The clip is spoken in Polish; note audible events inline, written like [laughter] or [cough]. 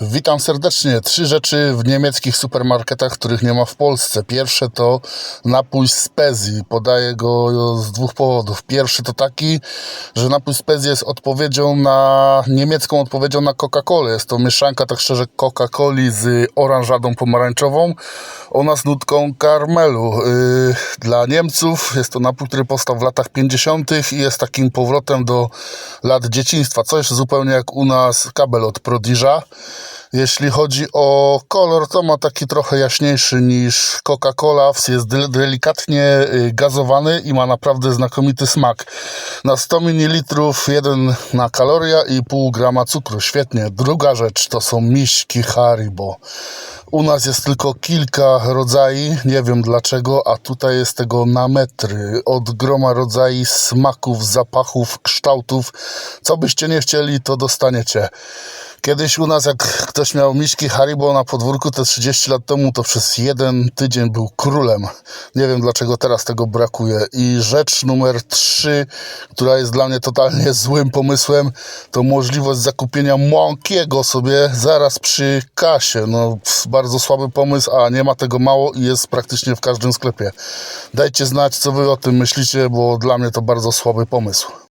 Witam serdecznie. Trzy rzeczy w niemieckich supermarketach, których nie ma w Polsce. Pierwsze to napój z Pezji. Podaję go z dwóch powodów. Pierwszy to taki, że napój z Pezji jest odpowiedzią na, niemiecką odpowiedzią na Coca-Colę. Jest to mieszanka, tak szczerze, Coca-Coli z oranżadą pomarańczową. Ona z nutką karmelu. Yy, dla Niemców jest to napój, który powstał w latach 50. i jest takim powrotem do lat dzieciństwa. Coś zupełnie jak u nas kabel od Prodiża. Jeśli chodzi o kolor, to ma taki trochę jaśniejszy niż Coca-Cola. Jest del- delikatnie y, gazowany i ma naprawdę znakomity smak. Na 100 ml 1 na kaloria i pół grama cukru. Świetnie. Druga rzecz to są miśki Haribo. U nas jest tylko kilka rodzajów, nie wiem dlaczego, a tutaj jest tego na metry. Od groma rodzajów smaków, zapachów, kształtów. Co byście nie chcieli, to dostaniecie. Kiedyś u nas, jak ktoś miał miśki Haribo na podwórku, te 30 lat temu, to przez jeden tydzień był królem. Nie wiem dlaczego teraz tego brakuje. I rzecz numer 3, która jest dla mnie totalnie [laughs] złym pomysłem, to możliwość zakupienia Monkiego sobie zaraz przy kasie. No, bardzo słaby pomysł, a nie ma tego mało i jest praktycznie w każdym sklepie. Dajcie znać, co wy o tym myślicie, bo dla mnie to bardzo słaby pomysł.